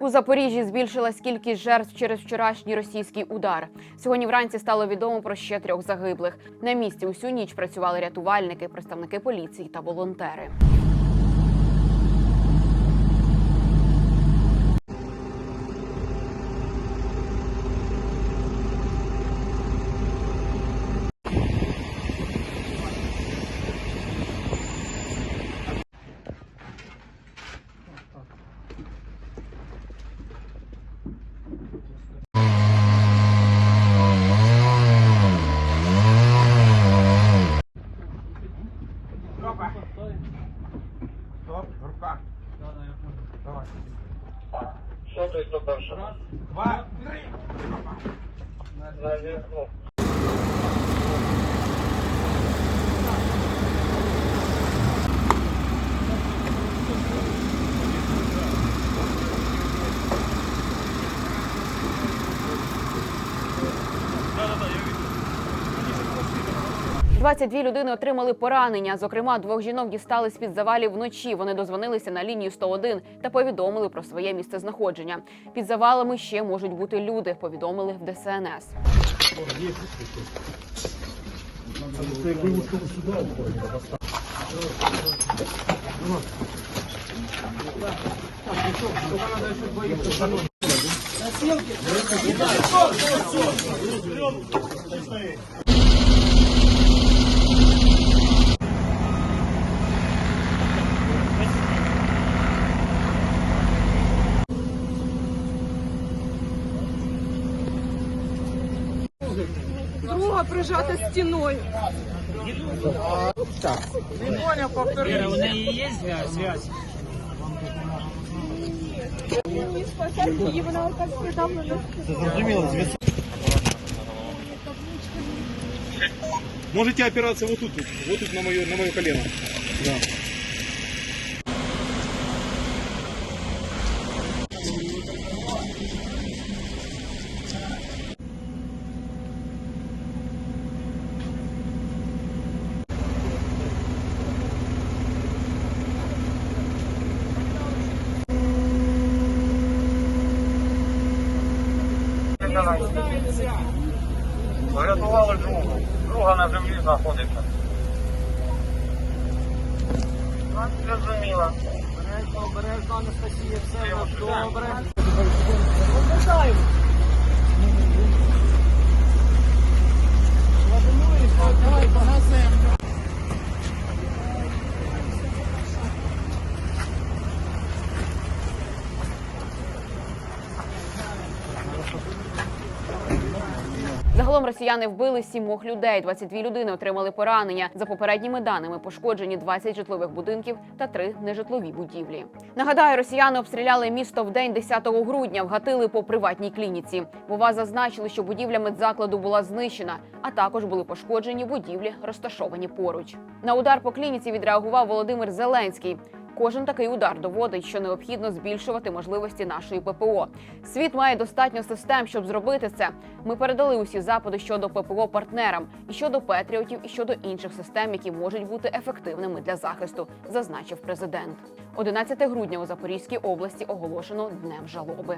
У Запоріжжі збільшилась кількість жертв через вчорашній російський удар. Сьогодні вранці стало відомо про ще трьох загиблих. На місці усю ніч працювали рятувальники, представники поліції та волонтери. Що той хто перший? Два, три. На зв'язку. 22 людини отримали поранення. Зокрема, двох жінок дістали з під завалів вночі. Вони дозвонилися на лінію 101 та повідомили про своє місце знаходження. Під завалами ще можуть бути люди. Повідомили в ДСНС. прижата стіною. Вера, у неї є зв'язь? зв'язь? Мені спасати її, вона так придавлена. Можете опираться вот тут, вот тут на мое, на мое колено. Да. Врятували другу. Друга на землі знаходиться. Ну, Зрозуміло. Обережно, Анастасія, все добре. Давай, Загалом росіяни вбили сімох людей. 22 людини отримали поранення. За попередніми даними пошкоджені 20 житлових будинків та 3 нежитлові будівлі. Нагадаю, росіяни обстріляли місто в день 10 грудня, вгатили по приватній клініці. Вова зазначили, що будівля медзакладу була знищена, а також були пошкоджені будівлі, розташовані поруч. На удар по клініці відреагував Володимир Зеленський. Кожен такий удар доводить, що необхідно збільшувати можливості нашої ППО. Світ має достатньо систем, щоб зробити це. Ми передали усі запити щодо ППО партнерам і щодо Петріотів, і щодо інших систем, які можуть бути ефективними для захисту, зазначив президент. 11 грудня у Запорізькій області оголошено днем жалоби.